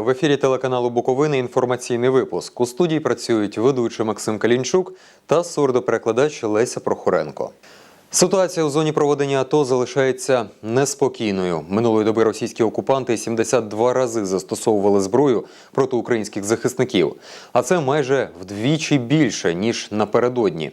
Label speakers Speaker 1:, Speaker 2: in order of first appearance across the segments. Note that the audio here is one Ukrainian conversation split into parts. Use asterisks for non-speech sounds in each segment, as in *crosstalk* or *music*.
Speaker 1: В ефірі телеканалу Буковини. Інформаційний випуск. У студії працюють ведучий Максим Калінчук та сурдоперекладач Леся Прохоренко. Ситуація у зоні проведення АТО залишається неспокійною. Минулої доби російські окупанти 72 рази застосовували зброю проти українських захисників, а це майже вдвічі більше ніж напередодні.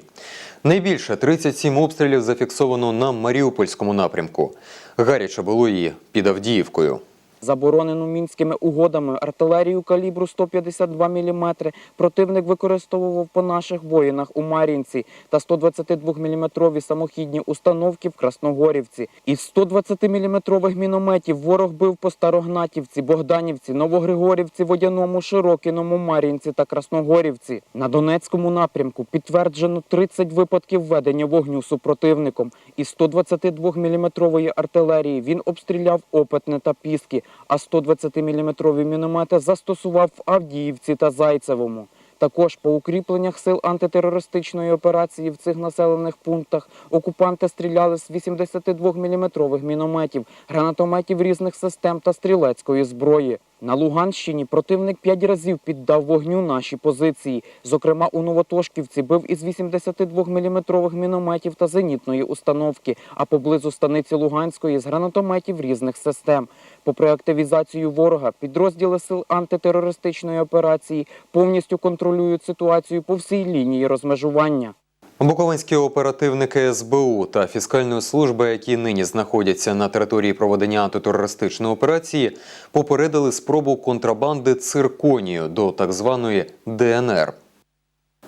Speaker 1: Найбільше 37 обстрілів зафіксовано на Маріупольському напрямку. Гаряче було і під Авдіївкою.
Speaker 2: Заборонену мінськими угодами артилерію калібру 152 мм противник використовував по наших воїнах у Мар'їнці та 122 мм самохідні установки в Красногорівці. Із 120 мм мінометів ворог бив по Старогнатівці, Богданівці, Новогригорівці, Водяному, Широкіному, Мар'їнці та Красногорівці. На Донецькому напрямку підтверджено 30 випадків ведення вогню супротивником. Із 122 мм артилерії він обстріляв Опитне та Піски, а 120 мм міномети застосував в Авдіївці та Зайцевому. Також по укріпленнях сил антитерористичної операції в цих населених пунктах окупанти стріляли з 82 мм мінометів, гранатометів різних систем та стрілецької зброї. На Луганщині противник п'ять разів піддав вогню наші позиції. Зокрема, у Новотошківці бив із 82 мм мінометів та зенітної установки, а поблизу станиці Луганської з гранатометів різних систем. Попри активізацію ворога, підрозділи сил антитерористичної операції повністю контролюють ситуацію по всій лінії розмежування.
Speaker 1: Буковинські оперативники СБУ та фіскальної служби, які нині знаходяться на території проведення антитерористичної операції, попередили спробу контрабанди цирконію до так званої ДНР.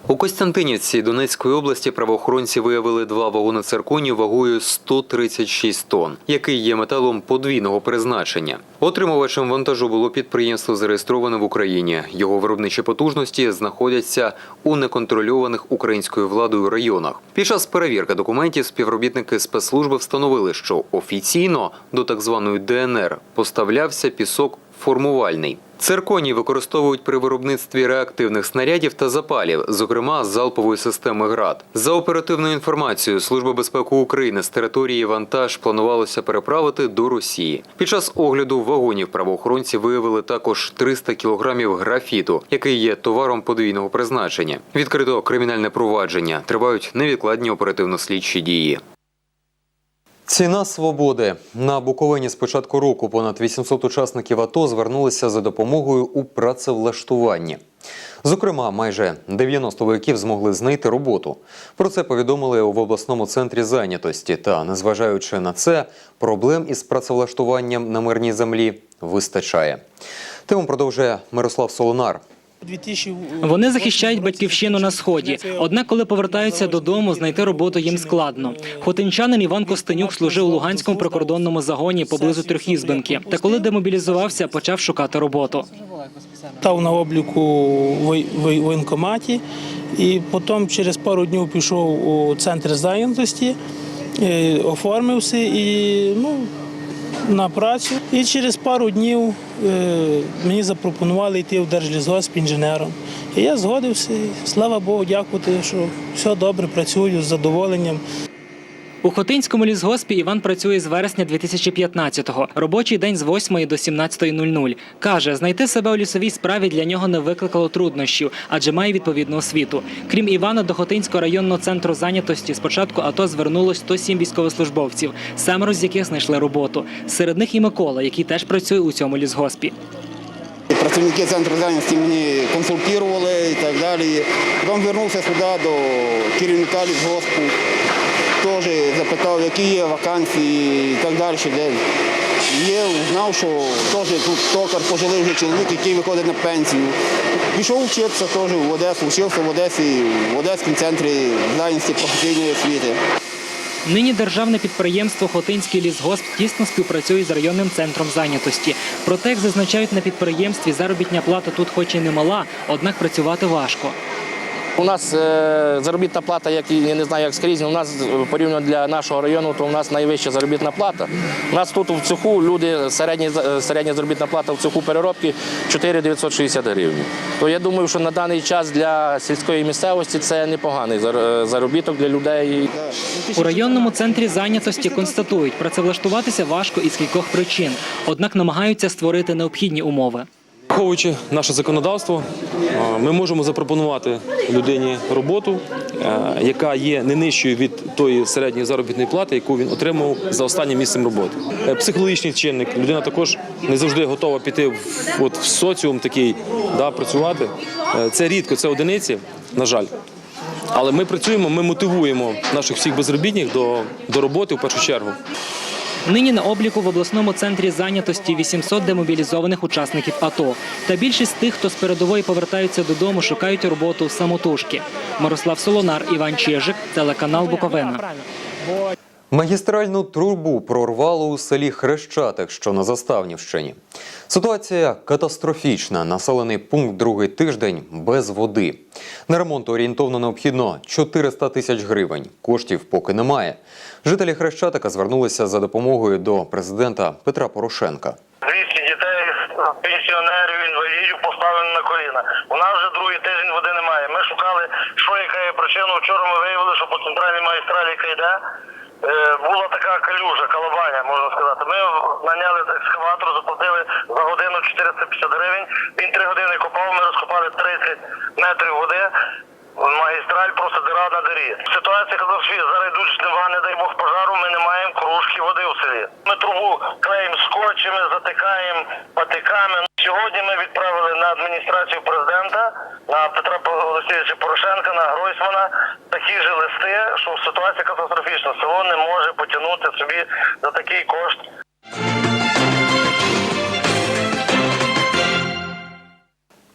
Speaker 1: У Костянтинівці Донецької області правоохоронці виявили два вагони цирконію вагою 136 тонн, який є металом подвійного призначення. Отримувачем вантажу було підприємство, зареєстроване в Україні. Його виробничі потужності знаходяться у неконтрольованих українською владою районах. Під час перевірки документів співробітники спецслужби встановили, що офіційно до так званої ДНР поставлявся пісок формувальний. Цирконій використовують при виробництві реактивних снарядів та запалів, зокрема з залпової системи ГРАД. За оперативною інформацією Служби безпеки України з території вантаж планувалося переправити до Росії. Під час огляду вагонів правоохоронці виявили також 300 кілограмів графіту, який є товаром подвійного призначення. Відкрито кримінальне провадження. Тривають невідкладні оперативно-слідчі дії. Ціна свободи на Буковині з початку року понад 800 учасників АТО звернулися за допомогою у працевлаштуванні. Зокрема, майже 90 вояків змогли знайти роботу. Про це повідомили в обласному центрі зайнятості. Та, незважаючи на це, проблем із працевлаштуванням на мирній землі вистачає. Тему продовжує Мирослав Солонар.
Speaker 3: Вони захищають батьківщину на сході. Однак, коли повертаються додому, знайти роботу їм складно. Хотинчанин Іван Костенюк служив у Луганському прикордонному загоні поблизу Трьохізбинки. Та коли демобілізувався, почав шукати роботу.
Speaker 4: Став на обліку в воєнкоматі і потім через пару днів пішов у центр зайнятості, е, оформився і ну, на працю. І через пару днів е, мені запропонували йти в держлізгосп інженером. І я згодився. Слава Богу, дякувати, що все добре працюю з задоволенням.
Speaker 3: У Хотинському лісгоспі Іван працює з вересня 2015-го. Робочий день з 8 до 17.00. Каже, знайти себе у лісовій справі для нього не викликало труднощів, адже має відповідну освіту. Крім Івана, до Хотинського районного центру зайнятості спочатку АТО звернулось 107 військовослужбовців, семеро з яких знайшли роботу. Серед них і Микола, який теж працює у цьому лісгоспі.
Speaker 5: Працівники центру зайнятості мені консультували і так далі. Потім вернувся сюди до керівника лісгоспу, теж запитав, які є вакансії і так далі. Є, знав, що теж тут токар пожилий вже чоловік, який виходить на пенсію. Пішов вчитися теж в Одесу, вчився в Одесі, в Одеському центрі зайнятості професійної освіти.
Speaker 3: Нині державне підприємство Хотинський лісгосп тісно співпрацює з районним центром зайнятості. Проте, як зазначають на підприємстві, заробітня плата тут хоч і немала, однак працювати важко.
Speaker 6: У нас е, заробітна плата, як я не знаю, як скрізь, у нас е, порівняно для нашого району, то у нас найвища заробітна плата. У нас тут в цеху люди, середня, за- середня заробітна плата в цеху переробки 4 960 гривень. То я думаю, що на даний час для сільської місцевості це непоганий зар- е, заробіток для людей.
Speaker 3: У районному центрі зайнятості констатують, працевлаштуватися важко із кількох причин, однак намагаються створити необхідні умови.
Speaker 7: Враховуючи наше законодавство, ми можемо запропонувати людині роботу, е, яка є не нижчою від тої середньої заробітної плати, яку він отримав за останнім місцем роботи. Е, Психологічний чинник. Людина також не завжди готова піти в, от, в соціум такий, да, працювати. Е, Це рідко, це одиниці, на жаль. Але ми працюємо, ми мотивуємо наших всіх безробітних до, до роботи в першу чергу.
Speaker 3: Нині на обліку в обласному центрі зайнятості 800 демобілізованих учасників АТО. Та більшість тих, хто з передової повертаються додому, шукають роботу самотужки. Мирослав Солонар, Іван Чежик, телеканал Буковина.
Speaker 1: Магістральну трубу прорвало у селі Хрещатик, що на Заставнівщині. Ситуація катастрофічна. Населений пункт другий тиждень без води. На ремонт орієнтовно необхідно 400 тисяч гривень. Коштів поки немає. Жителі Хрещатика звернулися за допомогою до президента Петра Порошенка.
Speaker 8: 200 дітей, пенсіонерів, інвалідів поставлені на коліна. У нас вже другий тиждень води немає. Ми шукали, що яка є причина. Вчора ми виявили, що по центральній магістралі, яка е, була така калюжа, калабаня, можна сказати. Ми наняли екскаватор, заплатили за годину 450 гривень. Він три години копав, ми розкопали 30 метрів води. Магістраль просто дира на дирі. Ситуація катастрофічна. Зараз йдуть жнива, не дай Бог пожару, ми не маємо кружки води у селі. Ми трубу клеїмо скотчами, затикаємо патиками. Сьогодні ми відправили на адміністрацію президента, на Петра Олексійовича Порошенка, на Гройсмана такі ж листи, що ситуація катастрофічна. Село не може потягнути собі за такий кошт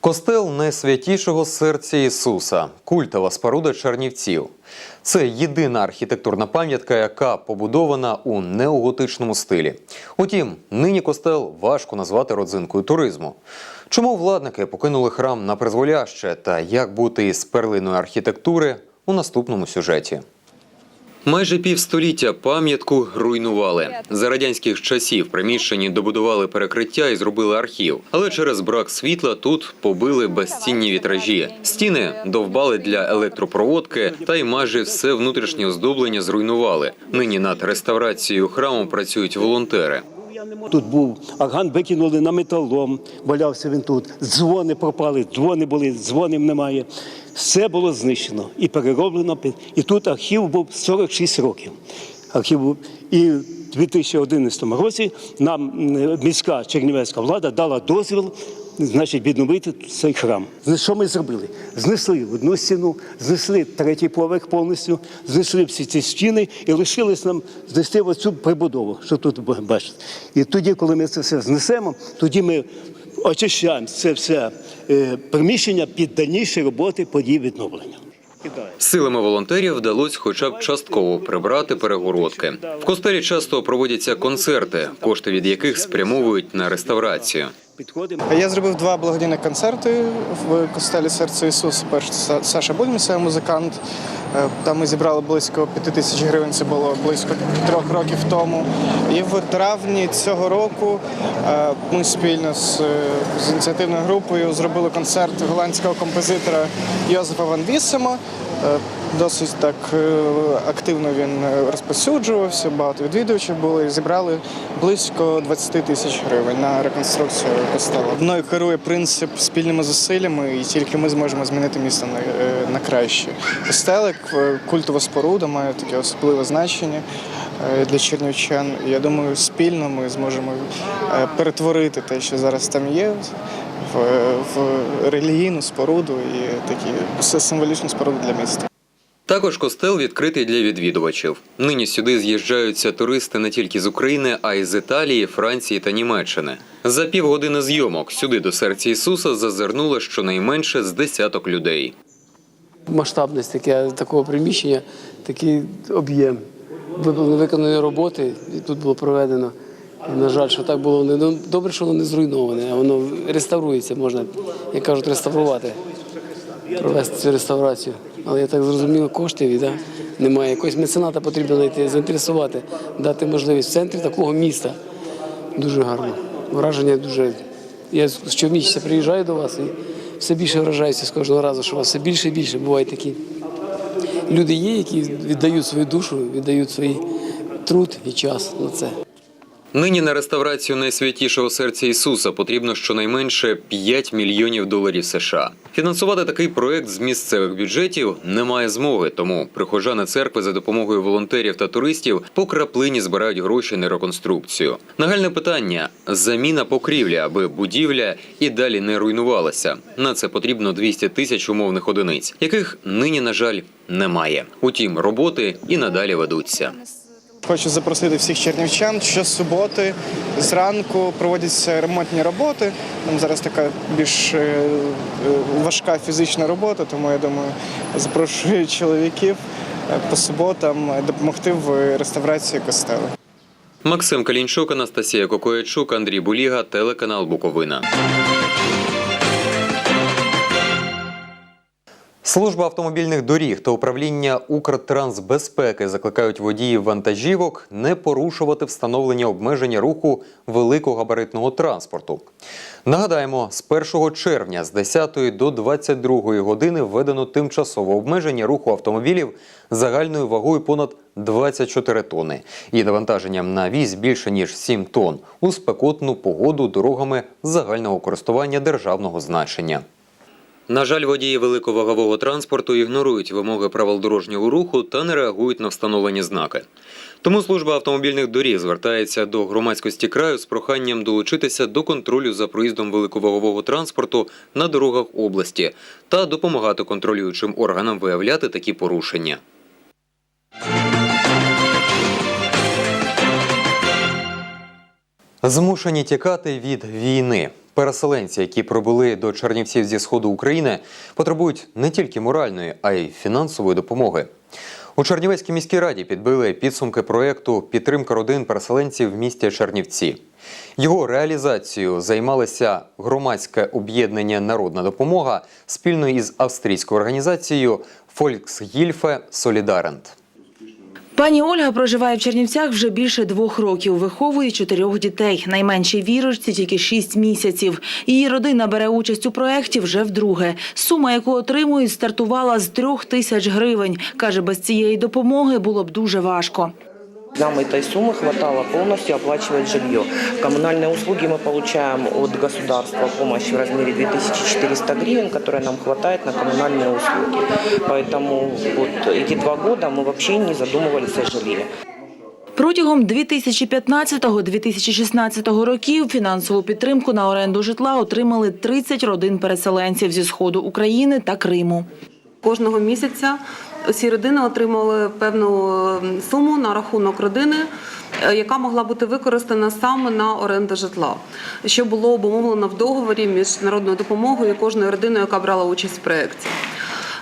Speaker 1: Костел найсвятішого серця Ісуса, культова споруда Чернівців. Це єдина архітектурна пам'ятка, яка побудована у неоготичному стилі. Утім, нині костел важко назвати родзинкою туризму. Чому владники покинули храм на призволяще та як бути із перлиною архітектури у наступному сюжеті. Майже півстоліття пам'ятку руйнували. За радянських часів приміщенні добудували перекриття і зробили архів. Але через брак світла тут побили безцінні вітражі. Стіни довбали для електропроводки, та й майже все внутрішнє оздоблення зруйнували. Нині над реставрацією храму працюють волонтери.
Speaker 9: Тут був аган, викинули на металом, валявся він тут. Дзвони пропали, дзвони були, дзвонів немає. Все було знищено і перероблено. І тут архів був 46 років. Архів був. І в 2011 році нам міська чернівецька влада дала дозвіл. Значить, відновити цей храм. Що ми зробили? Знесли одну стіну, знесли третій поверх повністю, знесли всі ці стіни і лишилось нам знести оцю прибудову, що тут бачите. І тоді, коли ми це все знесемо, тоді ми очищаємо це все е, приміщення під дальніші роботи по її відновленню.
Speaker 1: Силами волонтерів вдалося хоча б частково прибрати перегородки. В костелі часто проводяться концерти, кошти від яких спрямовують на реставрацію.
Speaker 9: Підходимо.
Speaker 10: Я зробив два благодійних концерти в костелі Серце Ісуса. Перший Са- Саша Бульмісев, музикант. Е, Там ми зібрали близько п'яти тисяч гривень. Це було близько трьох років тому. І в травні цього року е, ми спільно з, е, з ініціативною групою зробили концерт голландського композитора Йозефа Ван Віссема. Е, Досить так е, активно він е, розповсюджувався, багато відвідувачів було і зібрали близько 20 тисяч гривень на реконструкцію костелу. Мною керує принцип спільними зусиллями, і тільки ми зможемо змінити місто на, на краще. Костелик, культова споруда, має таке особливе значення для чернівчан. Я думаю, спільно ми зможемо перетворити те, що зараз там є. В, в релігійну споруду і такі символічну споруду для міста.
Speaker 1: Також костел відкритий для відвідувачів. Нині сюди з'їжджаються туристи не тільки з України, а й з Італії, Франції та Німеччини. За півгодини зйомок сюди до серця Ісуса зазирнуло щонайменше з десяток людей.
Speaker 11: масштабність таке, такого приміщення, такий об'єм. Виконані виконані роботи, і тут було проведено. На жаль, що так було не добре, що воно не зруйноване, а воно реставрується, можна, як кажуть, реставрувати, провести цю реставрацію. Але я так зрозумів, коштів і, да, немає. Якогось мецената потрібно знайти, заінтересувати, дати можливість в центрі такого міста. Дуже гарно. Враження дуже. Я щомісяця приїжджаю до вас і все більше вражаюся з кожного разу, що у вас все більше і більше бувають такі. Люди є, які віддають свою душу, віддають свій труд і час на це.
Speaker 1: Нині на реставрацію найсвятішого серця Ісуса потрібно щонайменше 5 мільйонів доларів США. Фінансувати такий проект з місцевих бюджетів немає змоги, тому прихожани церкви за допомогою волонтерів та туристів по краплині збирають гроші на реконструкцію. Нагальне питання заміна покрівлі, аби будівля і далі не руйнувалася. На це потрібно 200 тисяч умовних одиниць, яких нині, на жаль, немає. Утім, роботи і надалі ведуться.
Speaker 10: Хочу запросити всіх чернівчан. Щосуботи зранку проводяться ремонтні роботи. Там зараз така більш е, е, важка фізична робота, тому я думаю, запрошую *laughs* чоловіків е, по суботам допомогти в реставрації костелу.
Speaker 1: Максим Калінчук, Анастасія Кокоячук, Андрій Буліга, телеканал Буковина. Служба автомобільних доріг та управління Укртрансбезпеки закликають водіїв вантажівок не порушувати встановлення обмеження руху великогабаритного транспорту. Нагадаємо, з 1 червня з 10 до 22 години введено тимчасове обмеження руху автомобілів загальною вагою понад 24 тонни і навантаженням на віз більше ніж 7 тонн у спекотну погоду дорогами загального користування державного значення. На жаль, водії великовагового транспорту ігнорують вимоги правил дорожнього руху та не реагують на встановлені знаки. Тому служба автомобільних доріг звертається до громадськості краю з проханням долучитися до контролю за проїздом великовагового транспорту на дорогах області та допомагати контролюючим органам виявляти такі порушення. Змушені тікати від війни. Переселенці, які прибули до Чернівців зі сходу України, потребують не тільки моральної, а й фінансової допомоги. У Чернівецькій міській раді підбили підсумки проєкту Підтримка родин переселенців в місті Чернівці. Його реалізацією займалося громадське об'єднання Народна допомога спільно із австрійською організацією Volksgilfe Solidarent.
Speaker 12: Пані Ольга проживає в Чернівцях вже більше двох років. Виховує чотирьох дітей. Найменшій вірочці тільки шість місяців. Її родина бере участь у проєкті вже вдруге. Сума, яку отримують, стартувала з трьох тисяч гривень. Каже, без цієї допомоги було б дуже важко.
Speaker 2: Нам этой суммы хватало полностью оплачивать жилье. Коммунальные услуги мы получаем от государства помощь в размере 2400 гривен, которая нам хватает на коммунальные услуги. Поэтому вот эти два года мы вообще не задумывались о жилье.
Speaker 12: Протягом 2015-2016 років фінансову підтримку на оренду житла отримали 30 родин переселенців зі сходу України та Криму.
Speaker 13: Кожного місяця всі родини отримали певну е, суму на рахунок родини, е, яка могла бути використана саме на оренду житла, що було обумовлено в договорі між народною допомогою і кожною родиною, яка брала участь в проєкті.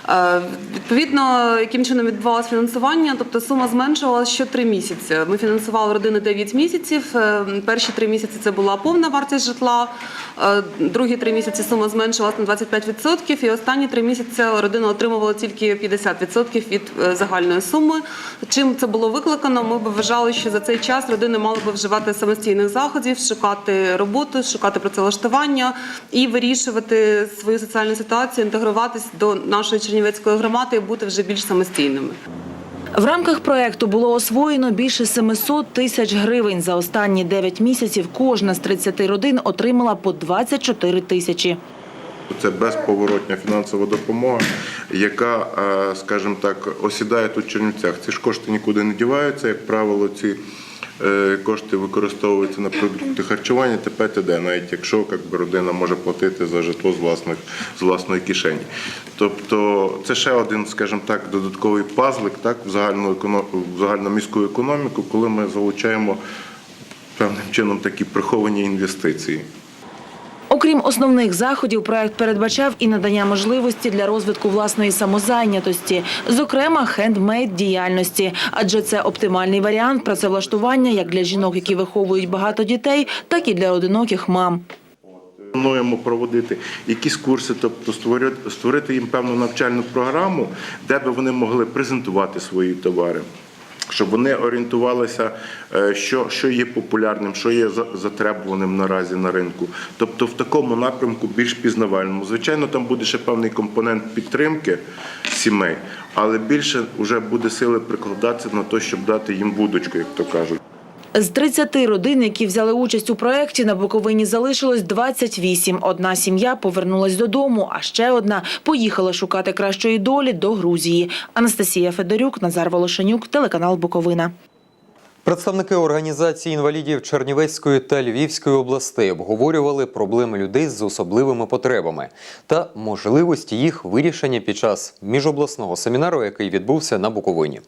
Speaker 13: Е, Відповідно, яким чином відбувалося фінансування, тобто сума зменшувалася що три місяці. Ми фінансували родини 9 місяців. Е, Перші три місяці це була повна вартість житла. е, Другі три місяці сума зменшувалася на 25%, і останні три місяці родина отримувала тільки 50% від загальної суми. Чим це було викликано? Ми б вважали, що за цей час родини мали би вживати самостійних заходів, шукати роботу, шукати працевлаштування і вирішувати свою соціальну ситуацію, інтегруватись до нашої чернівецької громади і бути вже більш самостійними.
Speaker 12: В рамках проекту було освоєно більше 700 тисяч гривень. За останні 9 місяців кожна з 30 родин отримала по 24 тисячі.
Speaker 14: Це безповоротня фінансова допомога, яка, е, скажімо так, осідає тут в Чернівцях. Ці ж кошти нікуди не діваються. Як правило, ці кошти використовуються на продукти харчування т.п. т.д., навіть якщо як би, родина може платити за житло з власних з власної кишені. Тобто це ще один, скажімо так, додатковий пазлик так, в загальну в загальноміську економіку, коли ми залучаємо певним чином такі приховані інвестиції.
Speaker 12: Окрім основних заходів, проект передбачав і надання можливості для розвитку власної самозайнятості, зокрема хендмейд діяльності, адже це оптимальний варіант працевлаштування як для жінок, які виховують багато дітей, так і для одиноких мам.
Speaker 14: Плануємо проводити якісь курси, тобто створити, їм певну навчальну програму, де би вони могли презентувати свої товари. Щоб вони орієнтувалися, е, що, що є популярним, що є за- затребуваним наразі на ринку. Тобто в такому напрямку більш пізнавальному. Звичайно, там буде ще певний компонент підтримки сімей, але більше вже буде сили прикладатися на те, щоб дати їм будочку, як то кажуть.
Speaker 12: З 30 родин, які взяли участь у проєкті, на Буковині залишилось 28. Одна сім'я повернулась додому, а ще одна поїхала шукати кращої долі до Грузії. Анастасія Федорюк, Назар Волошенюк, телеканал Буковина.
Speaker 1: Представники організації інвалідів Чернівецької та Львівської областей обговорювали проблеми людей з особливими потребами та можливості їх вирішення під час міжобласного семінару, який відбувся на Буковині.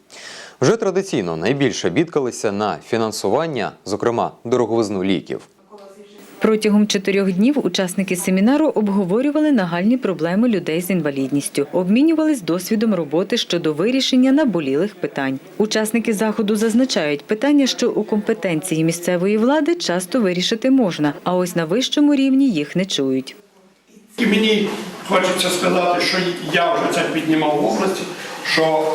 Speaker 1: Вже традиційно найбільше бідкалися на фінансування, зокрема дороговизну ліків.
Speaker 15: Протягом чотирьох днів учасники семінару обговорювали нагальні проблеми людей з інвалідністю, обмінювались досвідом роботи щодо вирішення наболілих питань. Учасники заходу зазначають, питання, що у компетенції місцевої влади часто вирішити можна, а ось на вищому рівні їх не чують.
Speaker 16: Мені хочеться сказати, що я вже це піднімав в області, що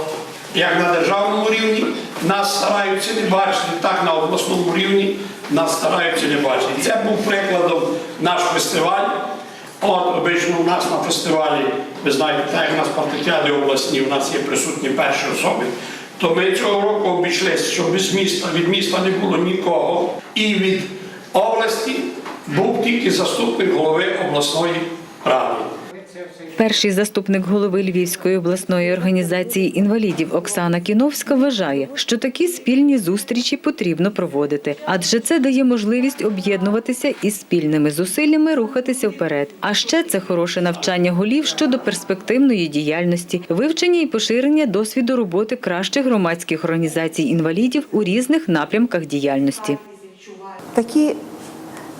Speaker 16: як на державному рівні нас стараються не бачити, так на обласному рівні нас стараються не бачити. Це був прикладом наш фестиваль. От обично у нас на фестивалі, ви знаєте, так як у нас партикяди обласні, у нас є присутні перші особи. То ми цього року обійшлися, що без міста, від міста не було нікого. І від області був тільки заступник голови обласної ради.
Speaker 15: Перший заступник голови Львівської обласної організації інвалідів Оксана Кіновська вважає, що такі спільні зустрічі потрібно проводити, адже це дає можливість об'єднуватися і спільними зусиллями рухатися вперед. А ще це хороше навчання голів щодо перспективної діяльності, вивчення і поширення досвіду роботи кращих громадських організацій інвалідів у різних напрямках діяльності.
Speaker 17: Такі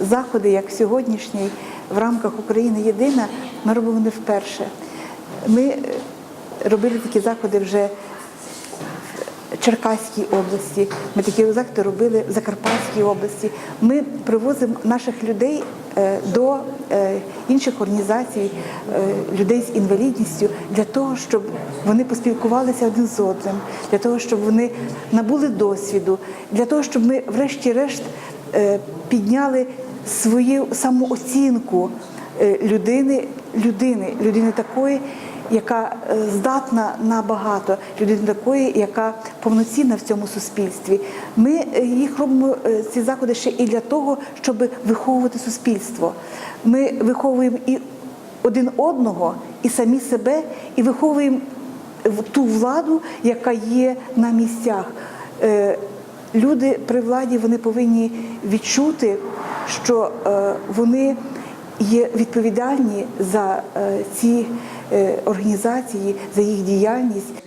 Speaker 17: заходи, як сьогоднішній, в рамках України єдина, ми робимо не вперше. Ми е, робили такі заходи вже в Черкаській області, ми такі заходи робили в Закарпатській області. Ми привозимо наших людей е, до е, інших організацій, людей з інвалідністю для того, щоб вони поспілкувалися один з одним, для того, щоб вони набули досвіду, для того, щоб ми, врешті-решт, підняли свою самооцінку е, людини, людини, людини такої, яка е, здатна на багато, людини такої, яка повноцінна в цьому суспільстві. Ми е, їх робимо ці заходи ще і для того, щоб виховувати суспільство. Ми виховуємо і один одного, і самі себе, і виховуємо ту владу, яка є на місцях. Люди при владі вони повинні відчути, що е, вони є відповідальні за е, ці е, організації, за їх діяльність.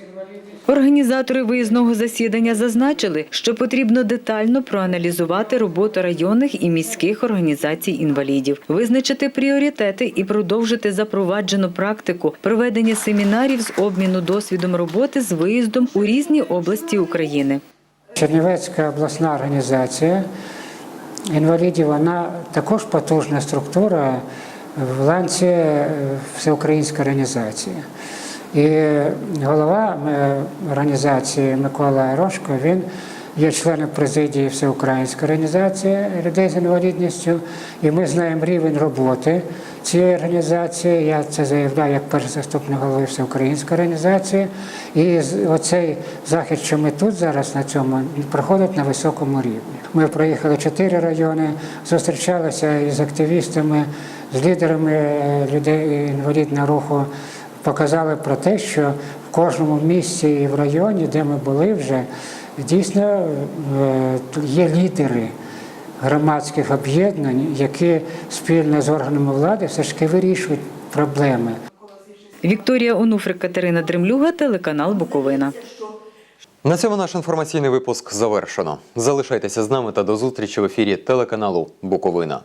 Speaker 15: Організатори виїзного засідання зазначили, що потрібно детально проаналізувати роботу районних і міських організацій інвалідів, визначити пріоритети і продовжити запроваджену практику проведення семінарів з обміну досвідом роботи з виїздом у різні області України.
Speaker 18: Чернівецька обласна організація інвалідів, вона також потужна структура в ланці е, всеукраїнської організації. І голова е, організації Микола Рожко, він є членом президії Всеукраїнської організації людей з інвалідністю, і ми знаємо рівень роботи цієї організації. Я це заявляю як перший заступник голови Всеукраїнської організації. І оцей захід, що ми тут зараз на цьому, проходить на високому рівні. Ми проїхали чотири райони, зустрічалися із активістами, з лідерами е, людей інвалідного руху показали про те, що в кожному місті і в районі, де ми були вже, дійсно е, є лідери громадських об'єднань, які спільно з органами влади все ж таки вирішують проблеми.
Speaker 15: Вікторія Онуфрик, Катерина Дремлюга, телеканал Буковина.
Speaker 1: На цьому наш інформаційний випуск завершено. Залишайтеся з нами та до зустрічі в ефірі телеканалу Буковина.